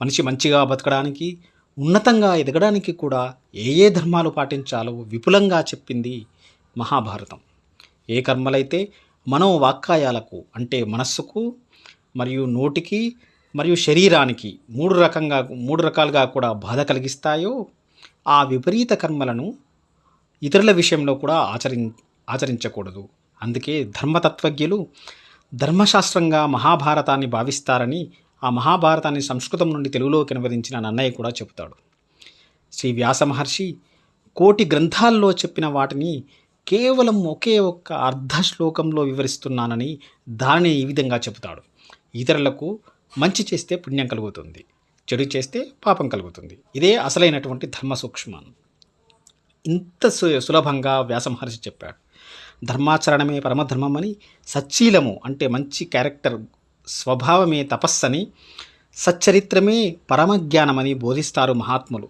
మనిషి మంచిగా బతకడానికి ఉన్నతంగా ఎదగడానికి కూడా ఏ ఏ ధర్మాలు పాటించాలో విపులంగా చెప్పింది మహాభారతం. ఏ కర్మలైతే మనోవాక్కాయాలకు అంటే మనస్సుకు మరియు నోటికి మరియు శరీరానికి మూడు రకంగా మూడు రకాలుగా కూడా బాధ కలిగిస్తాయో ఆ విపరీత కర్మలను ఇతరుల విషయంలో కూడా ఆచరి ఆచరించకూడదు. అందుకే ధర్మతత్వజ్ఞులు ధర్మశాస్త్రంగా మహాభారతాన్ని భావిస్తారని ఆ మహాభారతాన్ని సంస్కృతం నుండి తెలుగులోకి అనువదించిన నన్నయ్య కూడా చెబుతాడు. శ్రీ వ్యాస మహర్షి కోటి గ్రంథాల్లో చెప్పిన వాటిని కేవలం ఒకే ఒక్క అర్ధ శ్లోకంలో వివరిస్తున్నానని దానిని ఈ విధంగా చెబుతాడు. ఇతరులకు మంచి చేస్తే పుణ్యం కలుగుతుంది చెడు చేస్తే పాపం కలుగుతుంది. ఇదే అసలైనటువంటి ధర్మ సూక్ష్మం. ఇంత సు- సులభంగా వ్యాస మహర్షి చెప్పాడు. ధర్మాచరణమే పరమధర్మం అని సచ్చీలము అంటే మంచి క్యారెక్టర్ స్వభావమే తపస్సని సచ్చరిత్రమే పరమజ్ఞానమని బోధిస్తారు మహాత్ములు.